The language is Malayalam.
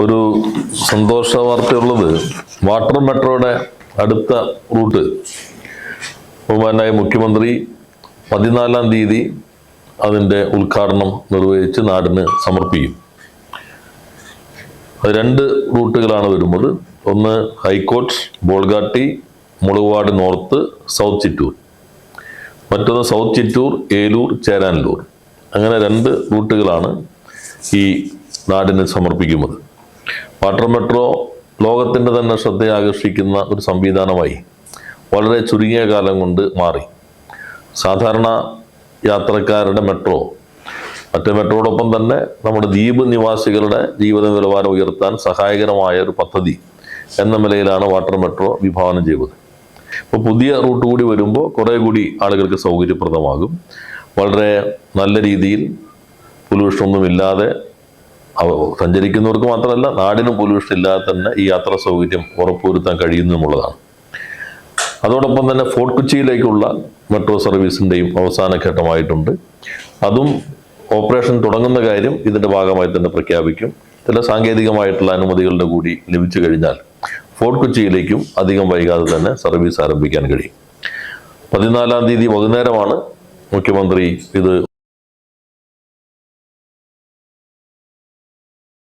ഒരു സന്തോഷ വാർത്തയുള്ളത് വാട്ടർ മെട്രോയുടെ അടുത്ത റൂട്ട്. ബഹുമാനായ മുഖ്യമന്ത്രി പതിനാലാം തീയതി അതിന്റെ ഉദ്ഘാടനം നിർവഹിച്ച് നാടിന് സമർപ്പിക്കും. രണ്ട് റൂട്ടുകളാണ് വരുന്നത്. ഒന്ന് high court Bolgatty Mulavukad north south Chittoor. മറ്റൊന്ന് സൗത്ത് ചിറ്റൂർ ഏലൂർ ചേരാനല്ലൂർ. അങ്ങനെ രണ്ട് റൂട്ടുകളാണ് ഈ നാടിന് സമർപ്പിക്കുന്നത്. വാട്ടർ മെട്രോ ലോകത്തിന്റെ തന്നെ ശ്രദ്ധ ആകർഷിക്കുന്ന ഒരു സംവിധാനമായി വളരെ ചുരുങ്ങിയ കാലം കൊണ്ട് മാറി. സാധാരണ യാത്രക്കാരുടെ മെട്രോ മറ്റേ മെട്രോടൊപ്പം തന്നെ നമ്മുടെ ദ്വീപ് നിവാസികളുടെ ജീവിത നിലവാരം ഉയർത്താൻ സഹായകരമായ ഒരു പദ്ധതി എന്ന നിലയിലാണ് വാട്ടർ മെട്രോ വിഭാവനം ചെയ്തത്. ഇപ്പോൾ പുതിയ റൂട്ട് കൂടി വരുമ്പോൾ കുറേ കൂടി ആളുകൾക്ക് സൗകര്യപ്രദമാകും. വളരെ നല്ല രീതിയിൽ അവ- സഞ്ചരിക്കുന്നവർക്ക് മാത്രമല്ല നാടിനും പൊല്യൂഷൻ ഇല്ലാതെ തന്നെ ഈ യാത്രാ സൗകര്യം ഉറപ്പുവരുത്താൻ കഴിയുന്നു എന്നുള്ളതാണ് അതോടൊപ്പം തന്നെ ഫോർട്ട് കൊച്ചിയിലേക്കുള്ള മെട്രോ സർവീസിന്റെയും അവസാന ഘട്ടമായിട്ടുണ്ട്. അതും ഓപ്പറേഷൻ തുടങ്ങുന്ന കാര്യം ഇതിന്റെ ഭാഗമായി തന്നെ പ്രഖ്യാപിക്കും. ചില സാങ്കേതികമായിട്ടുള്ള അനുമതികളുടെ കൂടി ലഭിച്ചു കഴിഞ്ഞാൽ ഫോർട്ട് കൊച്ചിയിലേക്കും അധികം വൈകാതെ തന്നെ സർവീസ് ആരംഭിക്കാൻ കഴിയും. പതിനാലാം തീയതി വൈകുന്നേരമാണ് മുഖ്യമന്ത്രി ഇത്